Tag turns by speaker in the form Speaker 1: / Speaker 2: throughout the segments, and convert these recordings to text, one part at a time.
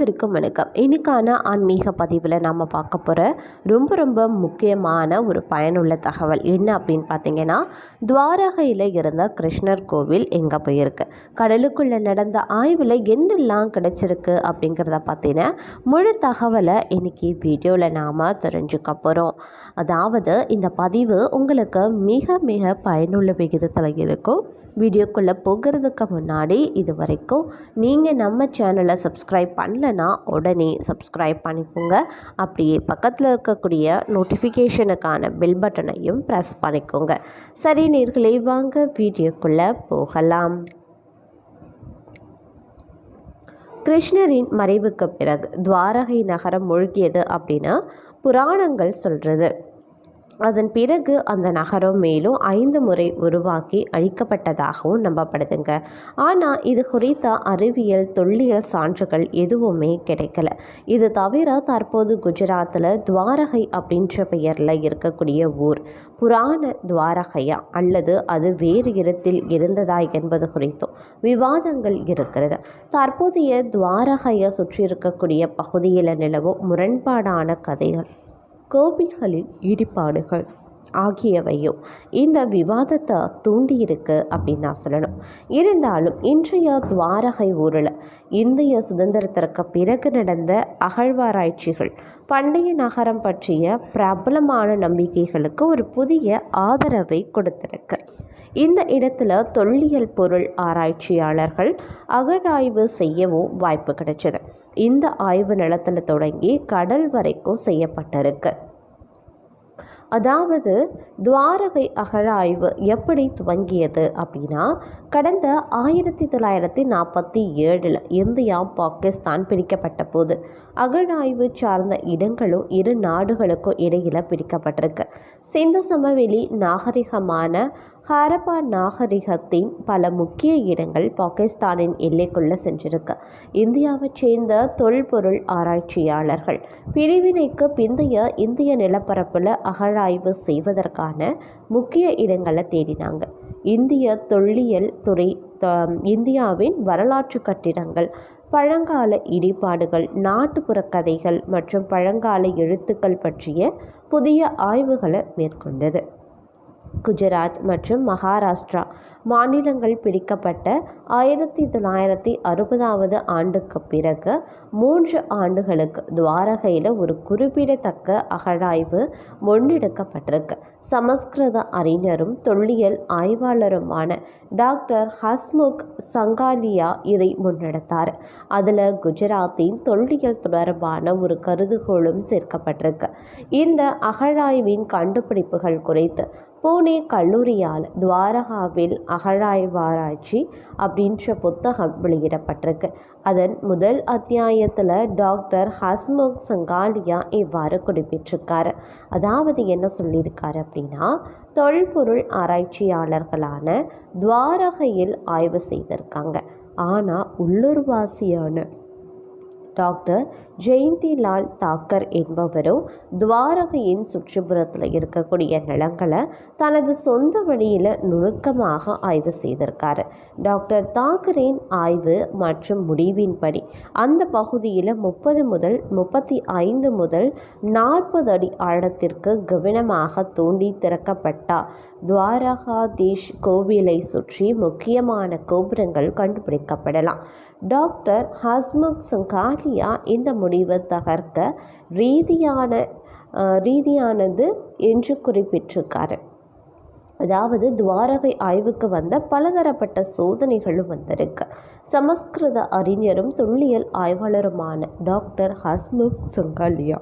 Speaker 1: அனைவருக்கும் வணக்கம். இன்னைக்கான ஆன்மீக பதிவில் நாம் பார்க்க போகிற ரொம்ப ரொம்ப முக்கியமான ஒரு பயனுள்ள தகவல் என்ன அப்படின்னு பார்த்தீங்கன்னா துவாரகையில் இருந்த கிருஷ்ணர் கோவில் எங்கே போயிருக்கு? கடலுக்குள்ளே நடந்த ஆய்வில் என்னெல்லாம் கிடைச்சிருக்கு அப்படிங்கிறத பார்த்தீங்கன்னா முழு தகவலை இன்னைக்கு வீடியோவில் நாம் தெரிஞ்சுக்க போகிறோம் அதாவது இந்த பதிவு உங்களுக்கு மிக மிக பயனுள்ள விகிதத்தில் இருக்கும். வீடியோக்குள்ளே போகிறதுக்கு முன்னாடி இது வரைக்கும் நீங்கள் நம்ம சேனலை சப்ஸ்கிரைப் பண்ணலனா உடனே சப்ஸ்கிரைப் பண்ணிக்கோங்க. அப்படியே பக்கத்தில் இருக்கக்கூடிய நோட்டிஃபிகேஷனுக்கான பெல் பட்டனையும் ப்ரெஸ் பண்ணிக்கோங்க. சரி நேர்களை வாங்க வீடியோக்குள்ளே போகலாம். கிருஷ்ணரின் மறைவுக்கு பிறகு துவாரகை நகரம் மூழ்கியது அப்படின்னா புராணங்கள் சொல்கிறது அதன் பிறகு அந்த நகரம் மேலும் ஐந்து முறை உருவாக்கி அழிக்கப்பட்டதாகவும் நம்பப்படுதுங்க. ஆனால் இது குறித்த அறிவியல் தொல்லியல் சான்றுகள் எதுவுமே கிடைக்கல. இது தவிர தற்போது குஜராத்தில் துவாரகை அப்படின்ற பெயரில் இருக்கக்கூடிய ஊர். புராண துவாரகையா? அல்லது அது வேறு இடத்தில் இருந்ததா என்பது குறித்தும் விவாதங்கள் இருக்கிறது. தற்போதைய துவாரகையை சுற்றி இருக்கக்கூடிய பகுதியில் நிலவும் முரண்பாடான கதைகள். கோவில்களின் ஈடுபாடுகள் ஆகியவையும் இந்த விவாதத்தை தூண்டியிருக்கு அப்படின்னு நான் சொல்லணும். இருந்தாலும் இன்றைய துவாரகை ஊரில் இந்திய சுதந்திரத்திற்கு பிறகு நடந்த அகழ்வாராய்ச்சிகள் பண்டைய நகரம் பற்றிய பிரபலமான நம்பிக்கைகளுக்கு ஒரு புதிய ஆதரவை கொடுத்திருக்கு. இந்த இடத்துல தொல்லியல் பொருள் ஆராய்ச்சியாளர்கள் அகழாய்வு செய்யவும் வாய்ப்பு கிடைச்சது. இந்த ஆய்வு நிலத்தில் தொடங்கி கடல் வரைக்கும் செய்யப்பட்டிருக்கு. அதாவது துவாரகை அகழாய்வு எப்படி துவங்கியது அப்படின்னா கடந்த ஆயிரத்தி தொள்ளாயிரத்தி நாற்பத்தி ஏழில் இந்தியா பாகிஸ்தான் பிரிக்கப்பட்ட போது அகழாய்வு சார்ந்த இடங்களும் இரு நாடுகளுக்கும் இடையில் பிரிக்கப்பட்டிருக்கு. சிந்து சமவெளி நாகரிகமான ஹரப்பா நாகரிகத்தின் பல முக்கிய இடங்கள் பாகிஸ்தானின் எல்லைக்குள்ளே சென்றிருக்கு. இந்தியாவைச் சேர்ந்த தொல்பொருள் ஆராய்ச்சியாளர்கள் பிரிவினைக்கு பிந்தைய இந்திய நிலப்பரப்பில் அகழாய்வு செய்வதற்கான முக்கிய இடங்களை தேடினாங்க. இந்திய தொல்லியல் துறை இந்தியாவின் வரலாற்று கட்டிடங்கள் பழங்கால இடிபாடுகள் நாட்டுப்புற கதைகள் மற்றும் பழங்கால எழுத்துக்கள் பற்றிய புதிய ஆய்வுகளை மேற்கொண்டது. குஜராத் மற்றும் மகாராஷ்டிரா மாநிலங்கள் பிடிக்கப்பட்ட ஆயிரத்தி தொள்ளாயிரத்தி அறுபதாவது ஆண்டுக்கு பிறகு மூன்று ஆண்டுகளுக்கு துவாரகையில் ஒரு குறிப்பிடத்தக்க அகழாய்வு முன்னெடுக்கப்பட்டிருக்கு. சமஸ்கிருத அறிஞரும் தொல்லியல் ஆய்வாளருமான டாக்டர் ஹஸ்முக் சங்காலியா இதை முன்னெடுத்தார். அதில் குஜராத்தின் தொல்லியல் தொடர்பான ஒரு கருதுகோளும் சேர்க்கப்பட்டிருக்கு. இந்த அகழாய்வின் கண்டுபிடிப்புகள் குறித்து பூனே கல்லூரியால் துவாரகாவில் அகழாய்வாராய்ச்சி அப்படின்ற புத்தகம் வெளியிடப்பட்டிருக்கு. அதன் முதல் அத்தியாயத்தில் டாக்டர் ஹஸ்முக் சங்காலியா இவ்வாறு குறிப்பிட்டிருக்காரு. அதாவது என்ன சொல்லியிருக்காரு அப்படின்னா தொல்பொருள் ஆராய்ச்சியாளர்களான துவாரகையில் ஆய்வு செய்திருக்காங்க. ஆனால் உள்ளூர்வாசியான டாக்டர் ஜெயந்திலால் தாக்கர் என்பவரும் துவாரகையின் சுற்றுப்புறத்தில் இருக்கக்கூடிய நிலங்களை தனது சொந்த வழியில் நுணுக்கமாக ஆய்வு செய்திருக்காரு. டாக்டர் தாக்கரின் ஆய்வு மற்றும் முடிவின்படி அந்த பகுதியில் முப்பது முதல் முப்பத்தி ஐந்து முதல் நாற்பது அடி ஆழத்திற்கு கவனமாக தூண்டி திறக்கப்பட்ட துவாரகாதீஷ் கோவிலை சுற்றி முக்கியமான கோபுரங்கள் கண்டுபிடிக்கப்படலாம். டாக்டர் ஹஸ்முக் சங்காலியா இந்த முடிவை தகர்க்க ரீதியான ரீதியானது என்று குறிப்பிட்டிருக்காரு. அதாவது துவாரகை ஆய்வுக்கு வந்த பலதரப்பட்ட சோதனைகளும் வந்திருக்கு. சமஸ்கிருத அறிஞரும் தொல்லியல் ஆய்வாளருமான டாக்டர் ஹஸ்முக் சங்காலியா.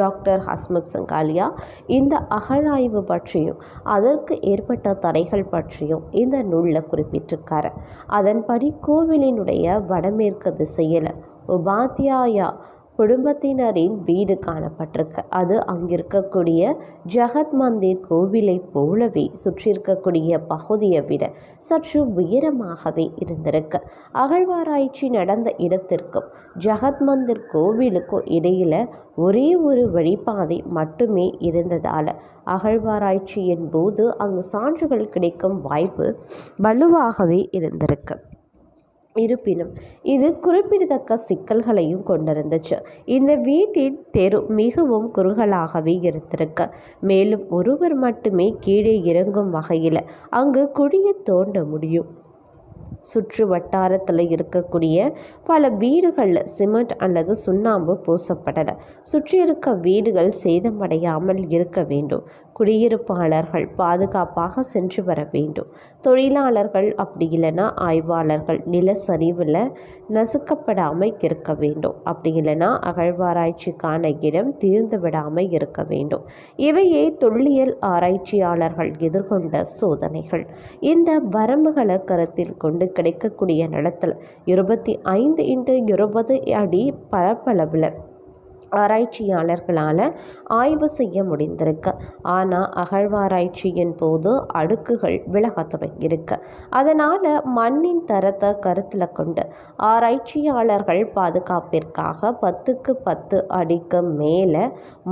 Speaker 1: டாக்டர் ஹஸ்முக் சங்காலியா இந்த அகழாய்வு பற்றியும் அதற்கு ஏற்பட்ட தடைகள் பற்றியும் இந்த நூலில் குறிப்பிட்டிருக்காரு. அதன்படி கோவிலினுடைய வடமேற்கு திசையில் உபாத்தியாயா குடும்பத்தினரின் வீடு காணப்பட்டிருக்கு. அது அங்கிருக்கக்கூடிய ஜகத் மந்திர் கோவிலை போலவே சுற்றியிருக்கக்கூடிய பகுதியை விட சற்று உயரமாகவே இருந்திருக்கு. அகழ்வாராய்ச்சி நடந்த இடத்திற்கும் ஜெகத் மந்திர் கோவிலுக்கும் இடையில் ஒரே ஒரு வழிபாதை மட்டுமே இருந்ததால் அகழ்வாராய்ச்சியின் போது அங்கு சான்றுகள் கிடைக்கும் வாய்ப்பு வலுவாகவே இருந்திருக்கு. இருப்பினும் இது குறிப்பிடத்தக்க சிக்கல்களையும் கொண்டிருந்துச்சு. இந்த வீட்டின் தெரு மிகவும் குறுகலாகவே இருந்திருக்கு. மேலும் ஒருவர் மட்டுமே கீழே இறங்கும் வகையில் அங்கு குடியை தோண்ட முடியும். சுற்று வட்டாரத்தில் இருக்கக்கூடிய பல வீடுகளில் சிமெண்ட் அல்லது சுண்ணாம்பு பூசப்படலை. சுற்றி இருக்க வீடுகள் சேதமடையாமல் இருக்க வேண்டும். குடியிருப்பாளர்கள் பாதுகாப்பாக சென்று வர வேண்டும். தொழிலாளர்கள் அப்படி இல்லைன்னா ஆய்வாளர்கள் நில சரிவில் நசுக்கப்படாமல் இருக்க வேண்டும். அப்படி இல்லைன்னா அகழ்வாராய்ச்சிக்கான இடம் தீர்ந்து விடாமல் இருக்க வேண்டும். இவையே தொல்லியல் ஆராய்ச்சியாளர்கள் எதிர்கொண்ட சோதனைகள். இந்த வரம்புகளை கருத்தில் கொண்டு கிடைக்கக்கூடிய நிலத்தில் இருபத்தி ஐந்து இன்ட்டு இருபது அடி பரப்பளவில் ஆராய்ச்சியாளர்களால் ஆய்வு செய்ய முடிந்திருக்கு. ஆனால் அகழ்வாராய்ச்சியின் போது அடுக்குகள் விலக தொடங்கியிருக்கு. அதனால் மண்ணின் தரத்தை கருத்தில் கொண்டு ஆராய்ச்சியாளர்கள் பாதுகாப்பிற்காக பத்துக்கு பத்து அடிக்கு மேலே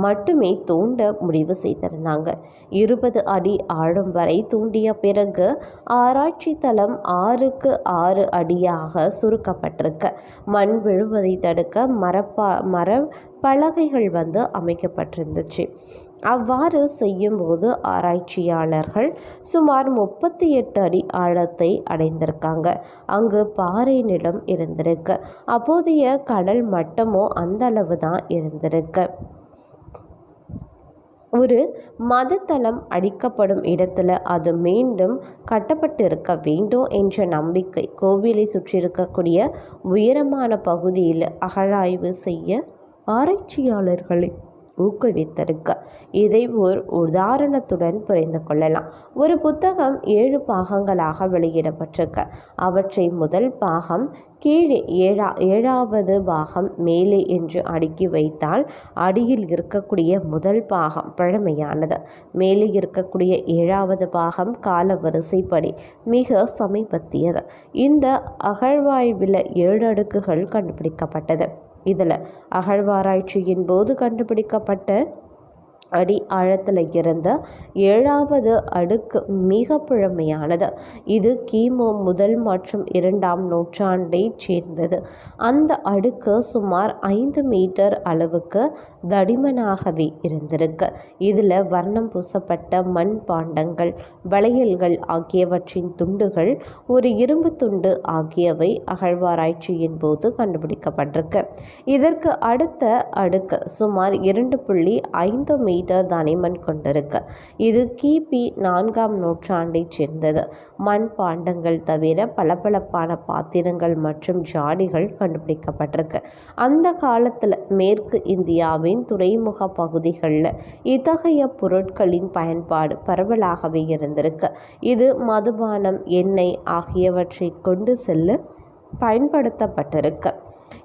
Speaker 1: மட்டுமே தூண்ட முடிவு செய்திருந்தாங்க. இருபது அடி ஆழம் வரை தூண்டிய பிறகு ஆராய்ச்சி தளம் ஆறுக்கு ஆறு அடியாக சுருக்கப்பட்டிருக்கு. மண் விழுவதை தடுக்க மரப்பா மர பலகைகள் வந்து அமைக்கப்பட்டிருந்துச்சு. அவ்வாறு செய்யும்போது ஆராய்ச்சியாளர்கள் சுமார் முப்பத்தி எட்டு அடி ஆழத்தை அடைந்திருக்காங்க. அங்கு பாறை நிலம் இருந்திருக்கு. அப்போதைய கடல் மட்டமோ அந்த அளவு தான் இருந்திருக்கு. ஒரு மதத்தலம் அடிக்கப்படும் இடத்துல அது மீண்டும் கட்டப்பட்டிருக்க வேண்டும் என்ற நம்பிக்கை கோவிலை சுற்றியிருக்கக்கூடிய உயரமான பகுதியில் அகழாய்வு செய்ய ஆராய்ச்சியாளர்களை ஊக்குவித்திருக்க. இதை ஒரு உதாரணத்துடன் புரிந்து கொள்ளலாம். ஒரு புத்தகம் ஏழு பாகங்களாக வெளியிடப்பட்டிருக்கு. அவற்றை முதல் பாகம் கீழே ஏழா ஏழாவது பாகம் மேலே என்று அடுக்கி வைத்தால் அடியில் இருக்கக்கூடிய முதல் பாகம் பழமையானது. மேலே இருக்கக்கூடிய ஏழாவது பாகம் கால வரிசைப்படி மிக சமீபத்தியது. இந்த அகழ்வாய்வில் ஏழு அடுக்குகள் கண்டுபிடிக்கப்பட்டது. இதில் அகழ்வாராய்ச்சியின் போது கண்டுபிடிக்கப்பட்ட அடி ஆழத்தில் இருந்த ஏழாவது அடுக்கு மிக பழமையானது. இது கிமு முதல் மற்றும் இரண்டாம் நூற்றாண்டை சேர்ந்தது. அந்த அடுக்கு சுமார் ஐந்து மீட்டர் அளவுக்கு தடிமனாகவே இருந்திருக்கு. இதில் வர்ணம் பூசப்பட்ட மண் பாண்டங்கள் வளையல்கள் ஆகியவற்றின் துண்டுகள் ஒரு இரும்பு துண்டு ஆகியவை அகழ்வாராய்ச்சியின் போது கண்டுபிடிக்கப்பட்டிருக்கு. இதற்கு அடுத்த அடுக்கு சுமார் இரண்டு புள்ளி ஐந்து மீ மீட்டர் தனிமண் கொண்டிருக்கு. இது கிபி நான்காம் நூற்றாண்டைச் சேர்ந்தது. மண் பாண்டங்கள் தவிர பளபளப்பான பாத்திரங்கள் மற்றும் ஜாடிகள் கண்டுபிடிக்கப்பட்டிருக்கு. அந்த காலத்தில் மேற்கு இந்தியாவின் துறைமுக பகுதிகளில் இத்தகைய பொருட்களின் பயன்பாடு பரவலாகவே இருந்திருக்கு. இது மதுபானம் எண்ணெய் ஆகியவற்றை கொண்டு செல்ல பயன்படுத்தப்பட்டிருக்கு.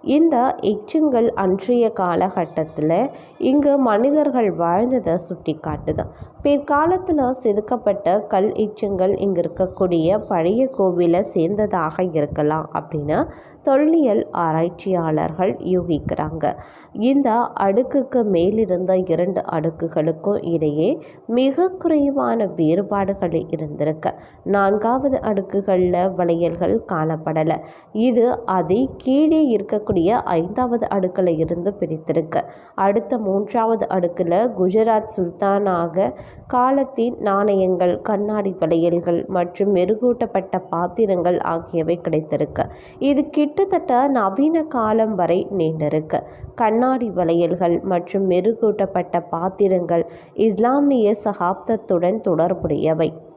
Speaker 1: இந்த எச்சங்கள் அன்றைய காலகட்டத்தில் இங்கு மனிதர்கள் வாழ்ந்ததை சுட்டி காட்டுது பிற்காலத்தில் செதுக்கப்பட்ட கல் எச்சங்கள் இங்கே இருக்கக்கூடிய பழைய கோவிலை சேர்ந்ததாக இருக்கலாம் அப்படின்னு தொல்லியல் ஆராய்ச்சியாளர்கள் யூகிக்கிறாங்க. இந்த அடுக்குக்கு மேலிருந்த இரண்டு அடுக்குகளுக்கும் இடையே மிக குறைவான வேறுபாடுகள் இருந்திருக்கு. நான்காவது அடுக்குகளில் வளையல்கள் காணப்படலை. இது அதை கீழே இருக்கக்கூடிய ஐந்தாவது அடுக்கில் இருந்து பிரித்திருக்கு. அடுத்த மூன்றாவது அடுக்கில் குஜராத் சுல்தானாக காலத்தின் நாணயங்கள் கண்ணாடி வளையல்கள் மற்றும் மெருகூட்டப்பட்ட பாத்திரங்கள் ஆகியவை கிடைத்திருக்கு. இது கிட்டத்தட்ட நவீன காலம் வரை நீண்டிருக்கு. கண்ணாடி வளையல்கள் மற்றும் மெருகூட்டப்பட்ட பாத்திரங்கள் இஸ்லாமிய சகாப்தத்துடன் தொடர்புடையவை.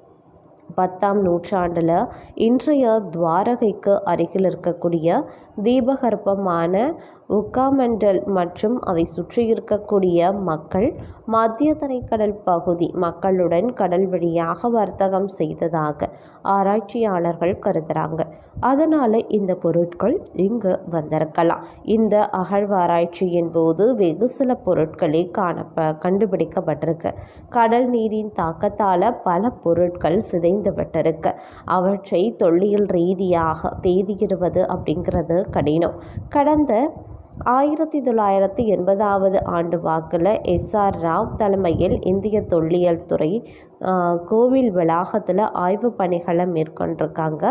Speaker 1: பத்தாம் நூற்றாண்டில் இன்றைய துவாரகைக்கு அருகில் இருக்கக்கூடிய தீபகற்பமான உக்காமண்டல் மற்றும் அதை சுற்றி இருக்கக்கூடிய மக்கள் மத்திய தரைக்கடல் பகுதி மக்களுடன் கடல் வழியாக வர்த்தகம் செய்ததாக ஆராய்ச்சியாளர்கள் கருதுகிறாங்க அதனால் இந்த பொருட்கள் இங்கு வந்திருக்கலாம். இந்த அகழ்வாராய்ச்சியின் போது வெகு சில பொருட்களே காணப்ப கண்டுபிடிக்கப்பட்டிருக்கு. கடல் நீரின் தாக்கத்தால் பல பொருட்கள் சிதை விட்டிருக்கு அவற்றை தொல்லியல் ரீதியாக தேதியிடுவது அப்படிங்கிறது கடினம். கடந்த ஆயிரத்தி தொள்ளாயிரத்தி எண்பதாவது ஆண்டு வாக்கில் எஸ்ஆர் ராவ் தலைமையில் இந்திய தொல்லியல் துறை கோவில் வளாகத்தில் ஆய்வு பணிகளை மேற்கொண்டிருக்காங்க.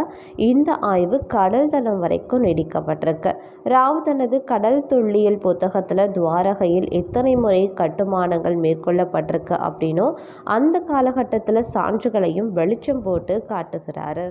Speaker 1: இந்த ஆய்வு கடல் தளம் வரைக்கும் நீடிக்கப்பட்டிருக்கு. ராவ் தனது கடல் தொல்லியல் புத்தகத்தில் துவாரகையில் எத்தனை முறை கட்டுமானங்கள் மேற்கொள்ளப்பட்டிருக்கு அப்படின்னும் அந்த காலகட்டத்தில் சான்றுகளையும் வெளிச்சம் போட்டு காட்டுகிறாரு.